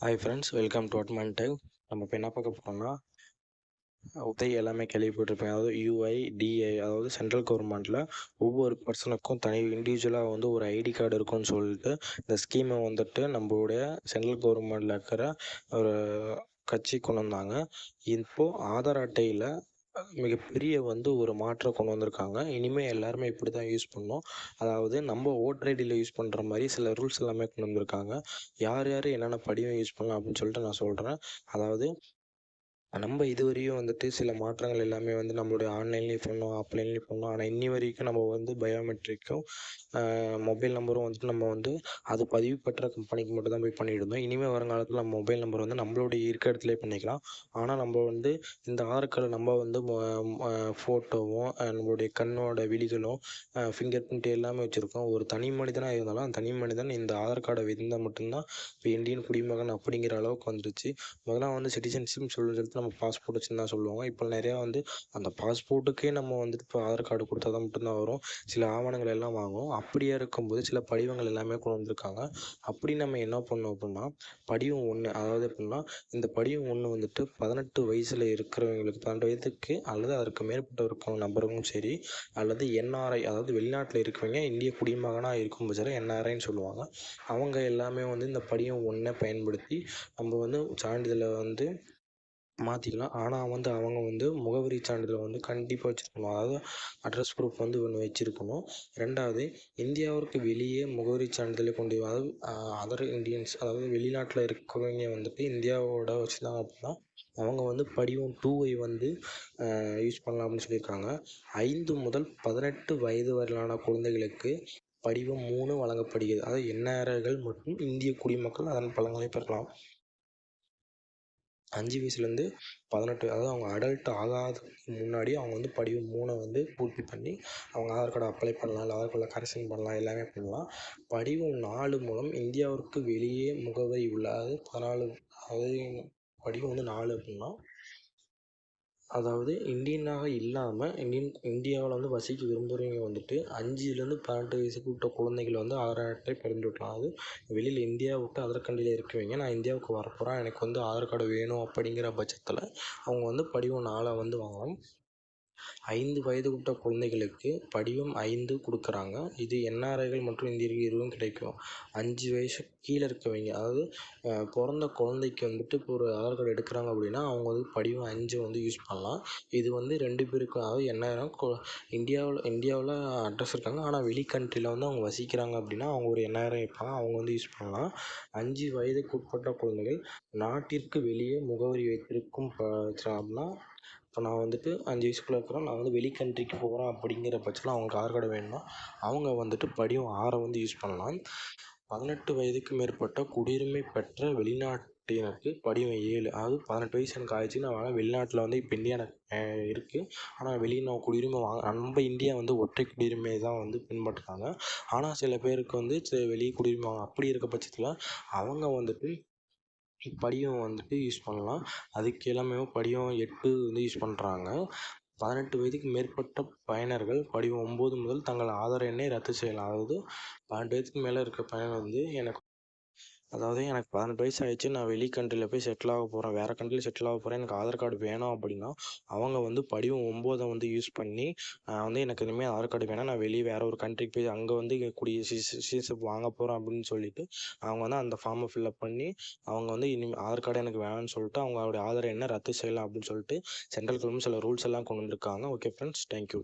Hi friends welcome to அட்மன் டைவ் நம்ம இப்போ என்ன பார்க்க போகிறோம்னா உதவி எல்லாமே கேள்விப்பட்டிருப்பேன். அதாவது யூஐ டிஐ அதாவது சென்ட்ரல் கவர்மெண்ட்டில் ஒவ்வொரு பர்சனுக்கும் தனி இண்டிவிஜுவலாக வந்து ஒரு ஐடி கார்டு இருக்கும்னு சொல்லிட்டு இந்த ஸ்கீமை வந்துட்டு நம்மளுடைய சென்ட்ரல் கவர்மெண்ட்டில் இருக்கிற ஒரு கட்சி கொண்டு வந்தாங்க. இப்போது ஆதார் அட்டையில் மிகப்பெரிய வந்து ஒரு மாற்றம் கொண்டு வந்திருக்காங்க. இனிமேல் எல்லாருமே இப்படி தான் யூஸ் பண்ணோம் அதாவது நம்ம ஓட்டர் ஐடியில் யூஸ் பண்ணுற மாதிரி சில ரூல்ஸ் எல்லாமே கொண்டு வந்திருக்காங்க. யார் யார் என்னென்ன படிவம் யூஸ் பண்ணலாம் அப்படின்னு சொல்லிட்டு நான் சொல்கிறேன் அதாவது நம்ம இதுவரையும் வந்துட்டு சில மாற்றங்கள் எல்லாமே வந்து நம்மளுடைய ஆன்லைன்லேயும் பண்ணோம் ஆஃப்லைன்லேயும் பண்ணோம். ஆனால் இன்னி வரைக்கும் நம்ம வந்து பயோமெட்ரிக்கும் மொபைல் நம்பரும் வந்துட்டு நம்ம வந்து அது பதிவு பெற்ற கம்பெனிக்கு மட்டும் தான் போய் பண்ணிவிடுவோம் இனிமேல் வருங்காலத்தில் நம்ம மொபைல் நம்பர் வந்து நம்மளுடைய இருக்க இடத்துல பண்ணிக்கலாம். ஆனால் நம்ம வந்து இந்த ஆதார் கார்டு நம்ம வந்து ஃபோட்டோவும் நம்மளுடைய கண்ணோட விழிகளும் ஃபிங்கர் பிரிண்ட் எல்லாமே வச்சுருக்கோம். ஒரு தனி மனிதனாக இருந்தாலும் அந்த தனி மனிதன் இந்த ஆதார் கார்டை இருந்தால் மட்டும்தான் இப்போ இந்தியன் குடிமகன் அப்படிங்கிற அளவுக்கு வந்துருச்சு. முதல்ல வந்து சிட்டிசன்ஷிப் சொல்லி நம்ம பாஸ்போர்ட் வச்சுன்னு தான் சொல்லுவாங்க. இப்போ நிறையா வந்து அந்த பாஸ்போர்ட்டுக்கே நம்ம வந்துட்டு இப்போ ஆதார் கார்டு கொடுத்தா தான் மட்டும்தான் வரும். சில ஆவணங்கள் எல்லாம் வாங்கும். அப்படியே இருக்கும்போது சில படிவங்கள் எல்லாமே கொண்டு வந்திருக்காங்க. அப்படி நம்ம என்ன பண்ணோம் அப்படின்னா படிவம் ஒன்று அதாவது எப்படின்னா இந்த படிவம் ஒன்று வந்துட்டு பதினெட்டு வயசில் இருக்கிறவங்களுக்கு பன்னெண்டு வயதுக்கு அல்லது அதற்கு மேற்பட்ட இருக்க நபருக்கும் சரி அல்லது என்ஆர்ஐ அதாவது வெளிநாட்டில் இருக்கவங்க இந்திய குடிமகனாக இருக்கும் பட்சத்தில் என்ஆர்ஐன்னு சொல்லுவாங்க. அவங்க எல்லாமே வந்து இந்த படிவம் ஒன்றை பயன்படுத்தி நம்ம வந்து சான்றிதழை வந்து மாற்றிக்கலாம் ஆனால் வந்து அவங்க வந்து முகவரி சான்றிதழ் வந்து கண்டிப்பாக வச்சுருக்கணும். அதாவது அட்ரஸ் ப்ரூஃப் வந்து ஒன்று வச்சுருக்கணும். ரெண்டாவது இந்தியாவிற்கு வெளியே முகவரி சான்றிதழை கொண்டு அதாவது அதர் இண்டியன்ஸ் அதாவது வெளிநாட்டில் இருக்கிறவங்க வந்துட்டு இந்தியாவோட வச்சுருந்தாங்க அப்படின்னா அவங்க வந்து படிவம் டூவை வந்து யூஸ் பண்ணலாம் அப்படின்னு சொல்லியிருக்காங்க. ஐந்து முதல் பதினெட்டு வயது வரையிலான குழந்தைகளுக்கு படிவம் மூணு வழங்கப்படுகிறது. அதாவது என்ஆர்ஐகள் மற்றும் இந்திய குடிமக்கள் அதன் பலன்களை பெறலாம். அஞ்சு வயசுலேருந்து பதினெட்டு அதாவது அவங்க அடல்ட் ஆகாததுக்கு முன்னாடி அவங்க வந்து படிவம் மூணை வந்து பூர்த்தி பண்ணி அவங்க ஆதார் கார்டை அப்ளை பண்ணலாம் இல்லை ஆதார் கார்டில் கரெக்ஷன் பண்ணலாம் எல்லாமே பண்ணலாம். படிவம் நாலு மூலம் இந்தியாவிற்கு வெளியே முகவரி உள்ள அதாவது பதினாலு அதாவது படிவம் வந்து நாலு அப்படின்னா அதாவது இந்தியனாக இல்லாமல் இந்தியன் இந்தியாவில் வந்து வசிக்க விரும்புகிறவங்க வந்துட்டு அஞ்சுலேருந்து பன்னெண்டு வயசுக்கு விட்ட குழந்தைகள் வந்து ஆதார் அட்டை பதிந்துவிடலாம் அது வெளியில் இந்தியா விட்டு அதர் கண்ட்ரியில் இருக்கவங்க நான் இந்தியாவுக்கு வரப்போகிறேன் எனக்கு வந்து ஆதார் கார்டு வேணும் அப்படிங்கிற பட்சத்தில் அவங்க வந்து படிவம் நாளாக வந்து வாங்கலாம் ஐந்து வயதுக்குட்ட குழந்தைகளுக்கு படிவம் ஐந்து கொடுக்குறாங்க. இது என்ஆர்ஐகள் மற்றும் இந்தியர்கள் இருவரும் கிடைக்கும். அஞ்சு வயசு கீழே இருக்கவங்க அதாவது பிறந்த குழந்தைக்கு வந்துட்டு இப்போ ஒரு ஆதார் கார்டு எடுக்கிறாங்க அப்படின்னா அவங்க வந்து படிவம் அஞ்சு வந்து யூஸ் பண்ணலாம். இது வந்து ரெண்டு பேருக்கும் அதாவது எண்ணாயிரம் இந்தியாவில் இந்தியாவில் அட்ரஸ் இருக்காங்க. ஆனால் வெளி கண்ட்ரியில் வந்து அவங்க வசிக்கிறாங்க அப்படின்னா அவங்க ஒரு எண்ணாயிரம் இருப்பாங்க. அவங்க வந்து யூஸ் பண்ணலாம். அஞ்சு வயதுக்கு உட்பட்ட குழந்தைகள் நாட்டிற்கு வெளியே முகவரி வைத்திருக்கும் அப்படின்னா இப்போ நான் வந்துட்டு அஞ்சு வயசுக்குள்ளே இருக்கிறேன். நான் வந்து வெளி கண்ட்ரிக்கு போகிறேன் அப்படிங்கிற பட்சத்தில் அவங்களுக்கு ஆதார் கார்டு வேணும்னா அவங்க வந்துட்டு படிவம் ஆறை வந்து யூஸ் பண்ணலாம். பதினெட்டு வயதுக்கு மேற்பட்ட குடியுரிமை பெற்ற வெளிநாட்டினருக்கு படிவம் ஏழு. அதாவது பதினெட்டு வயசு எனக்கு ஆயிடுச்சு நான் வேணால் வெளிநாட்டில் வந்து இப்போ இந்தியா எனக்கு இருக்குது ஆனால் வெளியே நான் குடியுரிமை வாங்க நம்ம இந்தியா வந்து ஒற்றை குடியுரிமை தான் வந்து பின்பற்றுறாங்க. ஆனால் சில பேருக்கு வந்து வெளியே குடியுரிமை அப்படி இருக்க பட்சத்தில் அவங்க வந்துட்டு படிவம் வந்துட்டு யூஸ் பண்ணலாம். அதுக்கு எல்லாமே படிவம் எட்டு வந்து யூஸ் பண்ணுறாங்க பதினெட்டு வயதுக்கு மேற்பட்ட பயனர்கள் படிவம் ஒம்பது முதல் தங்கள் ஆதார் எண்ணை ரத்து செய்யலாம். அதாவது பன்னெண்டு வயதுக்கு மேலே இருக்க பயனர் வந்து எனக்கு அதாவது எனக்கு பதினெட்டு வயசு ஆயிடுச்சு நான் வெளி கண்ட்ரியில் போய் செட்டில் ஆக போகிறேன் வேறு கண்ட்ரியில் செட்டில் ஆக போகிறேன் எனக்கு ஆதார் கார்டு வேணும் அப்படின்னா அவங்க வந்து படிவம் ஒம்போதை வந்து யூஸ் பண்ணி வந்து எனக்கு இனிமேல் ஆதார் கார்டு வேணாம். நான் வெளியே வேறு ஒரு கண்ட்ரிக்கு போய் அங்கே வந்து கூடிய சிட்டிசன்ஷிப் வாங்க போகிறேன் அப்படின்னு சொல்லிட்டு அவங்க வந்து அந்த ஃபார்மை ஃபில்அப் பண்ணி அவங்க வந்து இனிமேல் ஆதார் கார்டு எனக்கு வேணும்னு சொல்லிட்டு அவங்களுடைய ஆதார் என்ன ரத்து செய்யலாம் அப்படின்னு சொல்லிட்டு சென்ட்ரல் கவர்மெண்ட் சில ரூல்ஸ் எல்லாம் கொண்டு வந்திருக்காங்க. Okay friends thank you